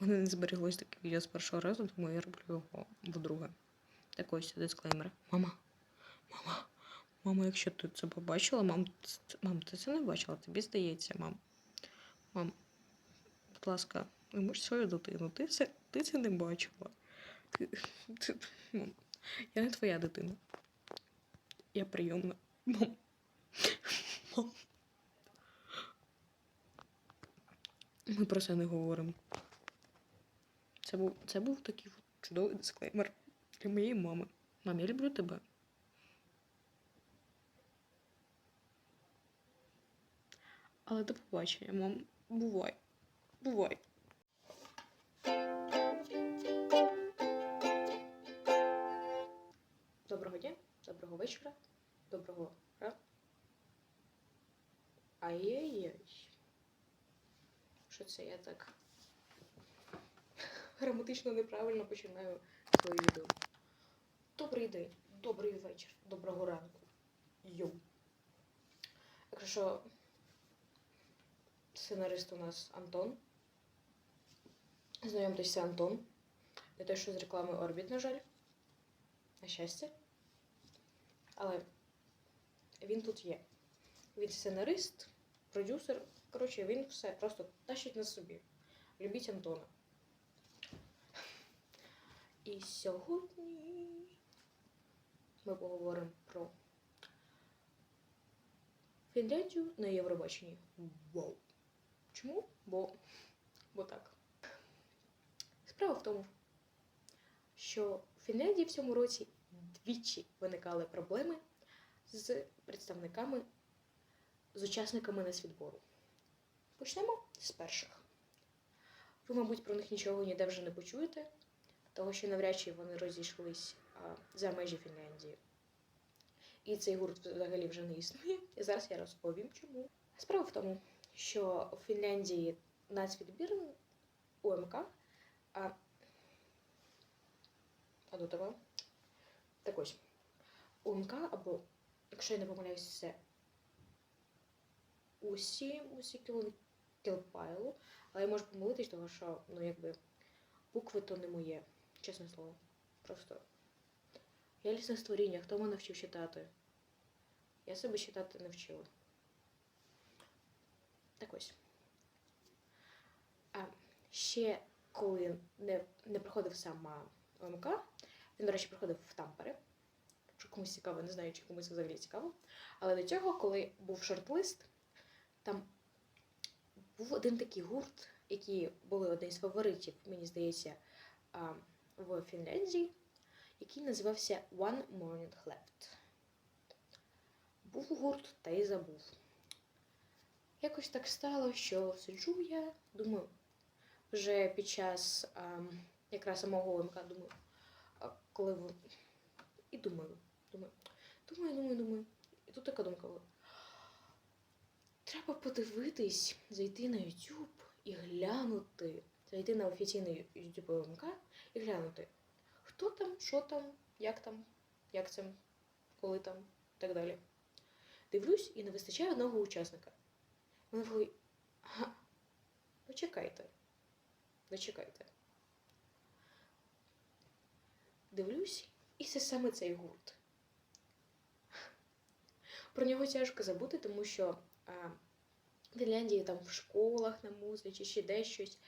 У мене не збереглось таке відео з першого разу, тому я роблю його вдруге. Так ось дисклеймер. Мама, мама, мама, якщо ти це побачила, мам, мам, ти це не бачила, тобі здається, мам. Мам, будь ласка, вимуш свою дитину. Ти це, ти це не бачила. Ти, ти, мам, я не твоя дитина. Я прийомна. Мам. Мам. Ми про це не говоримо. Це був, це був такий чудовий дисклеймер для моєї мами. Мам, я люблю тебе. Але до побачення, мам. Бувай. Бувай. Доброго дня, доброго вечора, доброго ра. Ай-яй-яй. Що це я так граматично неправильно починаю своє відео. Добрий день, добрий вечір, доброго ранку. Йоу. Якщо сценарист у нас Антон. Знайомтесь, це Антон. Не той, що з реклами Орбіт, на жаль. На щастя. Але він тут є. Він сценарист, продюсер. Коротше, він все просто тащить на собі. Любіть Антона. І сьогодні ми поговоримо про Фінляндію на Євробаченні. Вау! Чому? Бо, бо так. Справа в тому, що в Фінляндії в цьому році двічі виникали проблеми з представниками, з учасниками нацвідбору. Почнемо з перших. Ви, мабуть, про них нічого ніде вже не почуєте, тому що навряд чи вони розійшлись за межі Фінляндії. І цей гурт взагалі вже не існує. І зараз я розповім чому. Справа в тому, що в Фінляндії нацвідбір УМК, а, а до того. Так ось. УМК, або, якщо я не помиляюсь, це усі усі кілпайлу, але я можу помилитись, тому що, ну, якби, букви то не моє, чесне слово. Просто. Я лісне створіння, хто мене навчив читати? Я себе читати не вчила. Так ось. А ще коли не, не проходив сам а, ОМК, він, до речі, проходив в Тампере. Якщо комусь цікаво, не знаю, чи комусь взагалі цікаво. Але до цього, коли був шорт-лист, там був один такий гурт, які були один з фаворитів, мені здається, в Фінляндії, який називався One Morning Left. Був гурт та й забув. Якось так стало, що сиджу я, думаю, вже під час а, якраз самого ОМК, думаю, коли ви. І думаю, думаю, думаю, думаю, думаю. І тут така думка була. Треба подивитись, зайти на YouTube і глянути, зайти на офіційний YouTube ОМК і глянути, хто там, що там, як там, як це, коли там, і так далі. Дивлюсь, і не вистачає одного учасника. Вони голові, ага, почекайте, зачекайте. Дивлюсь, і це саме цей гурт. Про нього тяжко забути, тому що а, в Фінляндії там в школах на музиці, ще десь щось,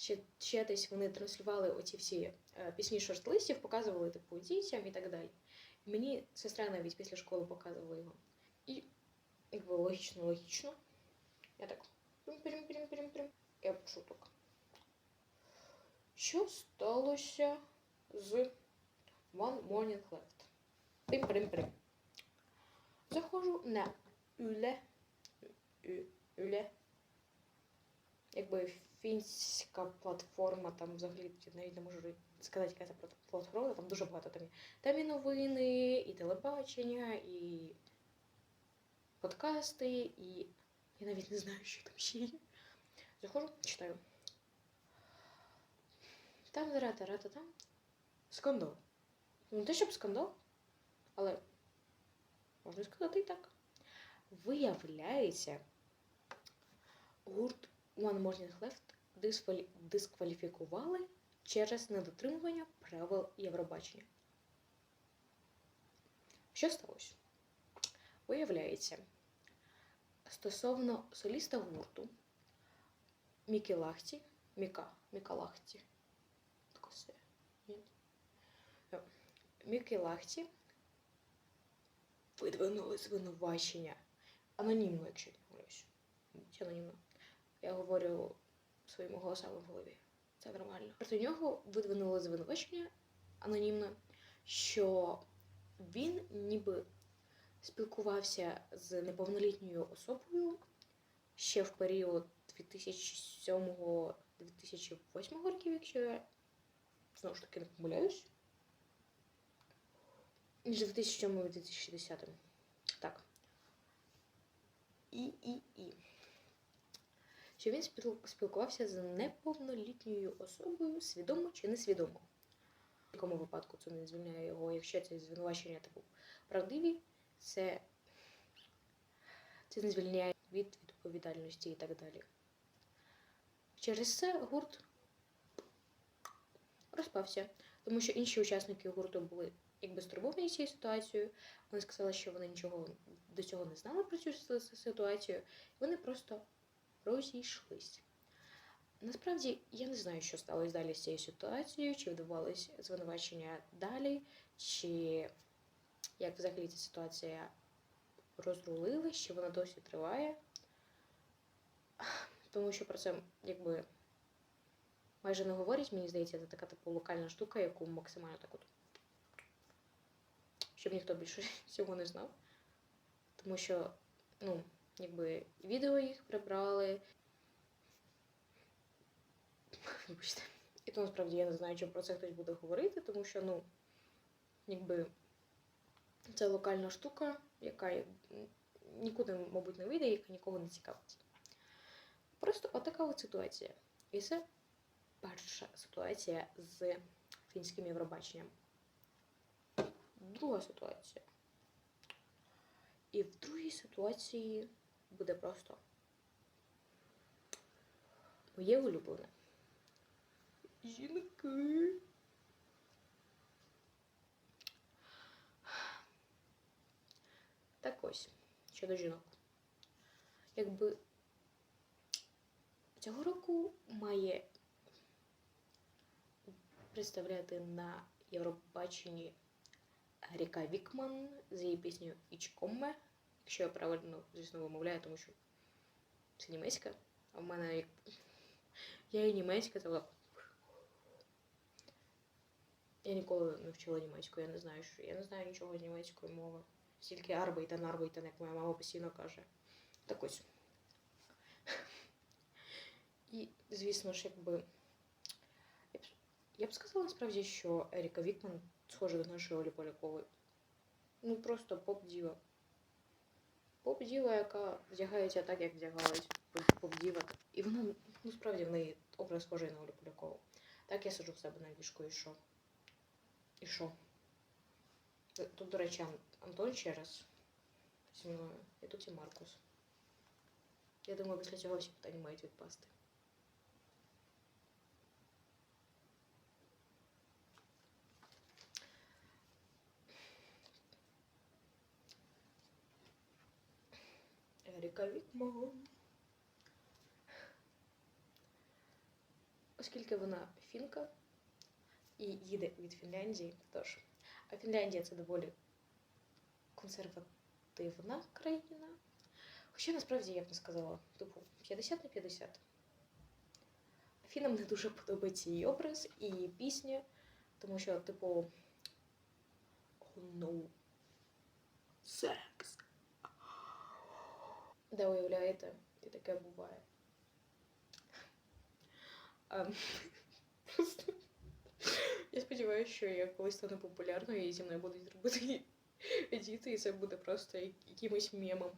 ще, ще десь вони транслювали оці всі а, пісні шорт-листів, показували типу дітям і так далі. І мені сестра навіть після школи показувала його. І якби логічно, логічно. Я так. прим-прим-прим-прим-прим. Я пишу так. Що сталося з One Morning Left? Прим-прим-прим. Заходжу на Юле. Юле. Якби фінська платформа, там взагалі навіть не можу сказати, яка це платформа, там дуже багато там є. Там і новини, і телебачення, і подкасти, і я навіть не знаю, що там ще є. Заходжу, читаю. Там рата рата там. Скандал. Не те, щоб скандал, але можна сказати і так. Виявляється, гурт One Morning Left дискваліфікували через недотримування правил Євробачення. Що сталося? Виявляється, стосовно соліста гурту Мікі Лахті, Міка, Міка Лахті. Е, Мікі Лахті видвинули звинувачення. Анонімно, якщо я не. Чи анонімно. Я говорю своїми голосами в голові. Це нормально. Проти нього видвинули звинувачення анонімно, що він ніби спілкувався з неповнолітньою особою ще в період 2007-2008 років, якщо я знову ж таки не помиляюсь. Між 2007 і 2010. Так. І, і, і. Що він спілкувався з неповнолітньою особою, свідомо чи несвідомо. В якому випадку це не звільняє його, якщо це звинувачення типу правдиві, це, це не звільняє від відповідальності і так далі. Через це гурт розпався, тому що інші учасники гурту були якби стурбовані цією ситуацією. Вони сказали, що вони нічого до цього не знали про цю ситуацію. Вони просто розійшлись. Насправді я не знаю, що сталося далі з цією ситуацією, чи вдавалось звинувачення далі, чи як взагалі ця ситуація розрулилась, чи вона досі триває. Тому що про це якби майже не говорять, мені здається, це така типу локальна штука, яку максимально так от. Щоб ніхто більше цього не знав. Тому що, ну, якби відео їх прибрали. Вибачте. І то насправді я не знаю, чи про це хтось буде говорити, тому що, ну, якби це локальна штука, яка нікуди, мабуть, не вийде, яка нікого не цікавить. Просто отака от ситуація. І це перша ситуація з фінським Євробаченням. Друга ситуація. І в другій ситуації буде просто моє улюблене. Жінки. Так ось, щодо жінок. Якби цього року має представляти на Євробаченні Ріка Вікман з її піснею Ічкомме, якщо я правильно, звісно, вимовляю, тому що це німецька, а в мене як. Я і німецька, то я ніколи не вчила німецьку, я не знаю, що я не знаю нічого з німецької мови. Тільки арбейтен, арбейтен, як моя мама постійно каже. Так ось. І, звісно ж, якби. Я б, сказала насправді, що Еріка Вікман схожа до нашої Олі Полякової. Ну просто поп-діва. Поп-діва, яка вдягається так, як вдягалась поп- поп-діва. І вона, ну справді, в неї образ схожий на Олю Полякову. Так я сиджу в себе на ліжку і що? І що? Тут, до речі, Антон ще раз зі мною. І тут і Маркус. Я думаю, після цього всі питання мають відпасти. Еріка Вікман. Оскільки вона фінка і їде від Фінляндії, тож. А Фінляндія це доволі консервативна країна. Хоча насправді я б не сказала, типу, 50 на 50. Фінам не дуже подобається її образ і пісня, тому що, типу. Oh no. Секс. Да, уявляєте, і таке буває. А, просто я сподіваюся, що я колись стану популярною і зі мною будуть робити діти, і це буде просто якимось мемом.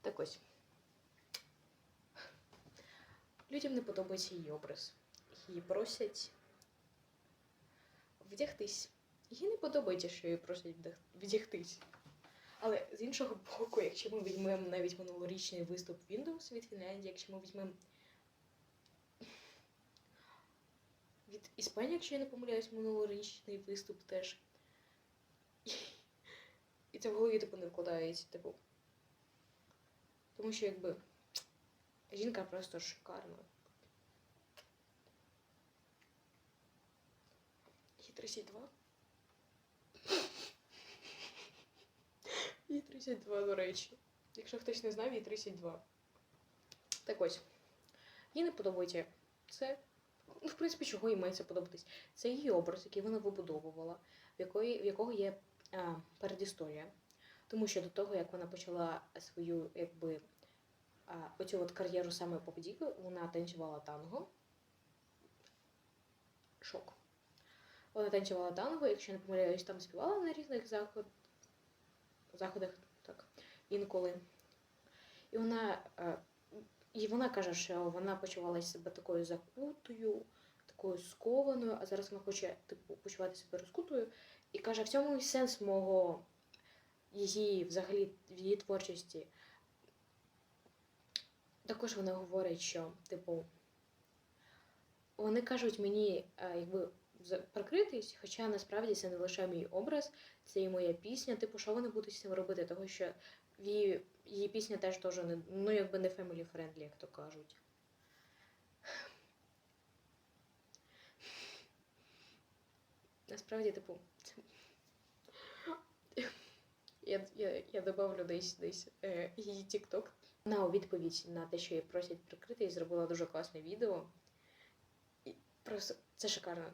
Так ось. Людям не подобається її образ. Її просять вдягтись. Їй не подобається, що її просять вдягтись. Але з іншого боку, якщо ми візьмемо навіть минулорічний виступ Windows від Фінляндії, якщо ми візьмемо від Іспанії, якщо я не помиляюсь, минулорічний виступ теж. І це в голові типу не вкладається, типу. Тому що якби жінка просто шикарна. Хитросі два. Їй 32, до речі. Якщо хтось не знав, їй 32. Так ось. Їй не подобається це. Ну, в принципі, чого їй має це подобатись? Це її образ, який вона вибудовувала, в, якої, в якого є а, передісторія. Тому що до того, як вона почала свою, якби, а, оцю от кар'єру саме по подіку, вона танцювала танго. Шок. Вона танцювала танго, якщо не помиляюсь, там співала на різних заход... заходах так, інколи. І вона, е, і вона каже, що вона почувалася себе такою закутою, такою скованою, а зараз вона хоче типу, почувати себе розкутою. І каже, в цьому і сенс мого її взагалі в її творчості. Також вона говорить, що, типу, вони кажуть мені, е, якби прикритись, хоча насправді це не лише мій образ, це і моя пісня. Типу, що вони будуть з цим робити? Тому що її, її пісня теж теж не, ну, якби не family friendly, як то кажуть. Насправді, типу, я, я, я добавлю десь десь е, її TikTok. Вона у відповідь на те, що її просять прикрити, і зробила дуже класне відео. І просто це шикарно.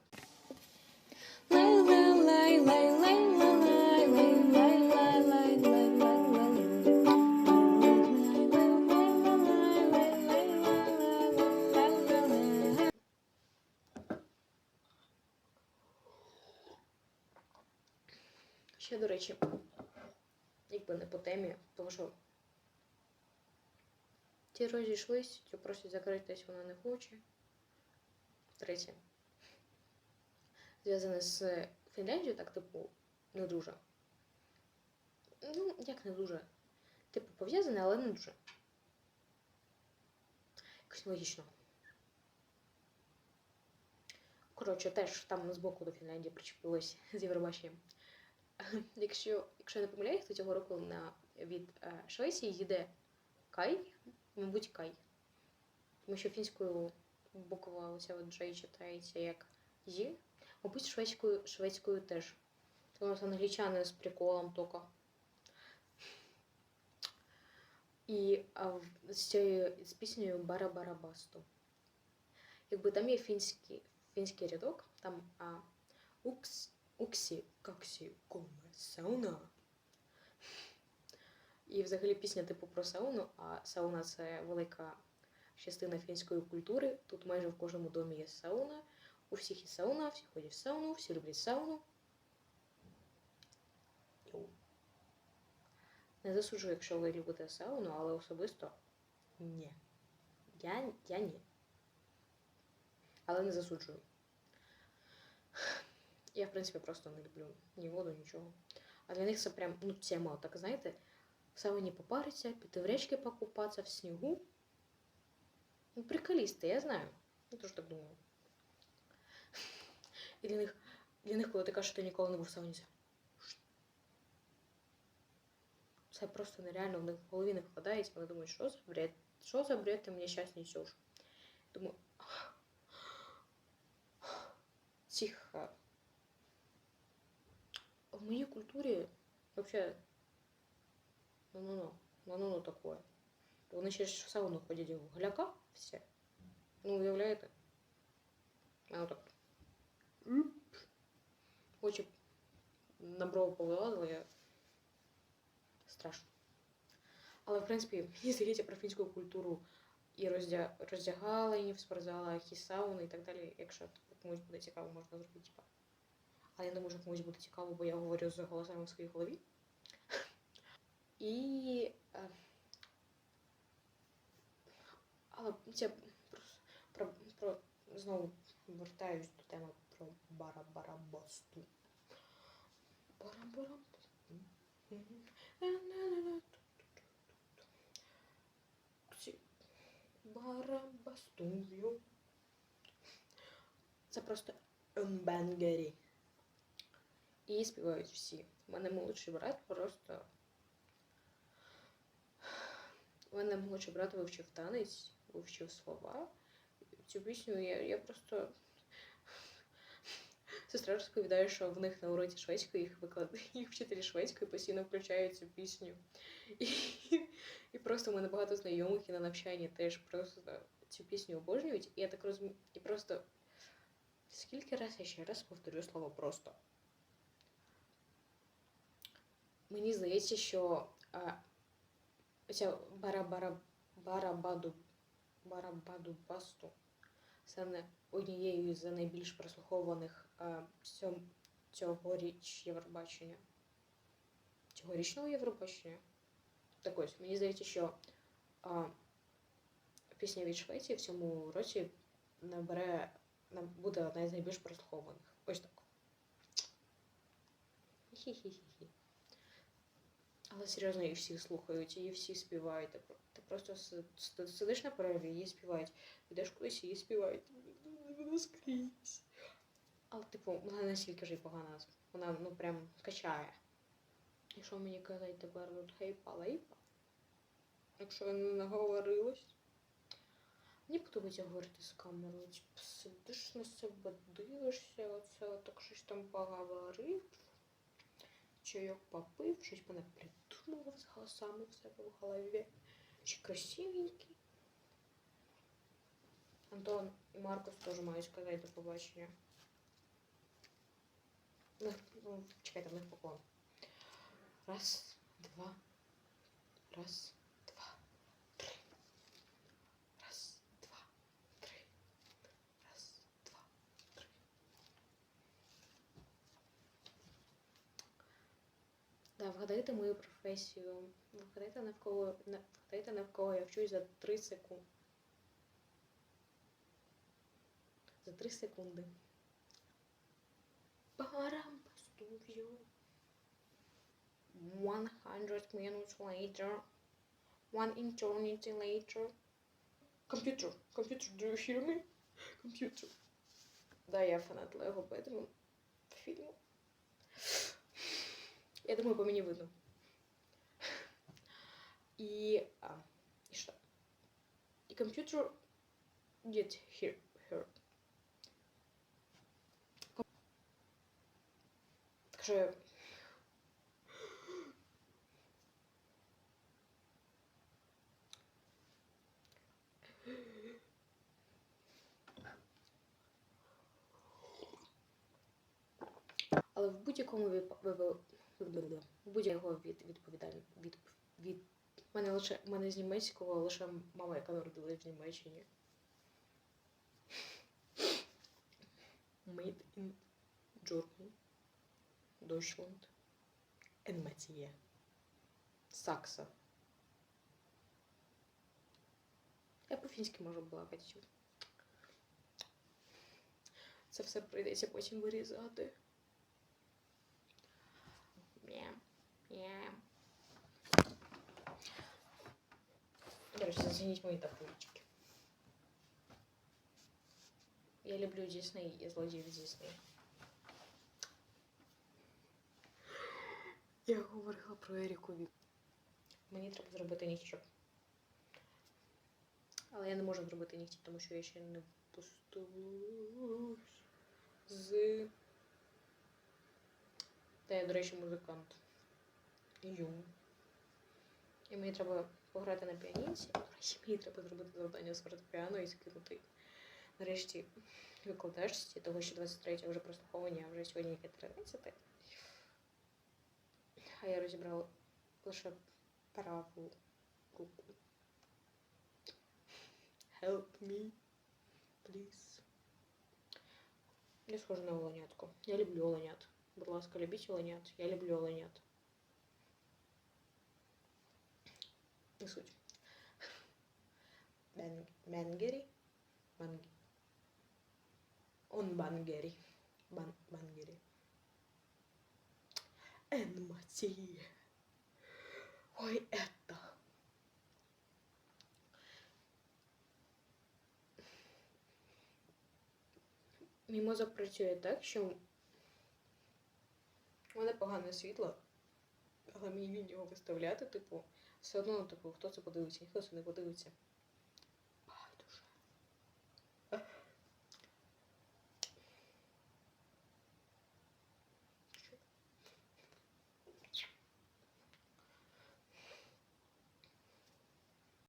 Ще, до речі, якби не по темі, тому що ті розійшлись, ті просять закритись, вона не хоче. Третє. Зв'язане з Фінляндією, так, типу, не дуже. Ну, як не дуже. Типу, пов'язане, але не дуже. Якось логічно. Коротше, теж там з боку до Фінляндії причепилось з Євробаченням. Якщо, якщо я не помиляюсь, то цього року на, від е, Швеції їде Кай, мабуть, Кай. Тому що фінською буква оця от J читається як Ї. Мабуть, шведською, шведською теж. Це у англічани з приколом тільки. І а, з цією з піснею Бара-Барабасту. Якби там є фінський, фінський рядок, там а, укс, уксі, каксі, коме, сауна. І взагалі пісня типу про сауну, а сауна це велика частина фінської культури. Тут майже в кожному домі є сауна. У всіх є сауна, всі ходять в сауну, всі люблять сауну. Не засуджую, якщо ви любите сауну, але особисто ні. Я, я ні. Але не засуджую. Я, в принципі, просто не люблю ні воду, нічого. А для них це прям ну, тема, так знаєте, в сауні попариться, піти в речки покупатися в снігу. Ну, приколісти, я знаю. Я теж так думаю. І для них, для них, коли ти кажеш, що ти ніколи не був в сауні, це. Просто нереально, в них в голові не вкладається, вони думають, що за бред? Що за бред ти мені зараз несеш? Думаю, тихо. В моей культуре вообще ну-ну-ну, ну-ну-ну такое. Вони ще ж в сауну ходять в гляка все. Ну, уявляєте? А отак. Очі на брову повилазили, я страшно. Але, в принципі, мені здається про фінську культуру і роздя... роздягали в спортзалах, і сауни, і так далі. Якщо комусь буде цікаво, можна зробити. Типа. Але я не можу комусь буде цікаво, бо я говорю з голосами в своїй голові. І. е, Але це про, про, про знову вертаюсь до теми про барабарабасту. Барабарабасту. Це просто бенгері. І співають всі. У мене молодший брат просто. У мене молодший брат вивчив танець, вивчив слова. Цю пісню я, я просто. Сестра розповідає, що в них на уроці шведської їх виклад... їх вчителі шведської постійно включають цю пісню. І, і просто в мене багато знайомих і на навчанні теж просто цю пісню обожнюють. І я так розумію. І просто скільки раз я ще раз повторю слово просто. Мені здається, що а, оця бара-бара барабаду барабаду басту стане однією з найбільш прослухованих а, цьогоріч Євробачення. Цьогорічного Євробачення. Так ось, мені здається, що а, пісня від Швеції в цьому році набере буде одна з найбільш прослухованих. Ось так. Хі-хі-хі-хі. Але серйозно її всі слухають, її всі співають. Ти просто си- си- сидиш на перерві, її співають. Йдеш кудись, її співають. Але, типу, вона настільки і погана. Вона ну прям качає. І що мені казати тепер тут хейпа-лейпа? Якщо я не наговорилась. Мені подобається говорити з камерою. Типу, сидиш на себе, дивишся, оце так щось там поговорив, чайок попив, щось мене придумував з голосами в себе в голові. Чи красивенький. Антон і Маркус теж мають сказати до побачення. В ну, чекайте, в них поклон. Раз, два, раз, два, три. Раз, два, три. Раз, два, три. Да, вгадайте мою професію. Вгадайте навколо, вгадайте навколо я вчусь за 3 секунди. За 3 секунди. Барамба студіо. 100 minutes later. One eternity later. Computer. Computer, do you hear me? Computer. Да, я фанат Лего, поэтому фильму. Я думаю, по мені видно. И, а, и что? И компьютер get here, here. Так я- Але в будь-якому випа- в будь-якого від, відповідальні від, від мене лише мене з німецького лише мама, яка народилась в Німеччині. Made in Germany, Deutschland, Enmetіє, Сакса. Я по-фінськи можу балакати. Це все прийдеться потім вирізати. Зацініть мої таблички. Я люблю Дісней і злодіїв Дісней. Я говорила про Еріку Вік. Мені треба зробити нігтьок. Але я не можу зробити нігті, тому що я ще не випустилась з. Та я, до речі, музикант. Ю. І мені треба пограти на піаніці. До речі, мені треба зробити завдання з фортепіано і скинути. Нарешті викладачці, того що 23 вже прослуховування, а вже сьогодні яке 13. А я розібрала лише праву руку. Help me, please. Я схожа на оленятку. Я люблю оленят. Будь ласка, любіть оленят. Я люблю оленят. Не суть. Бен... Бенгері? Банг... Он бангері. Бан... Бангері. Энмати. Ой, это. мій мозок працює так, що у мене погане світло, але мені його виставляти, типу, все одно, типу, хто це подивиться, ніхто це не подивиться.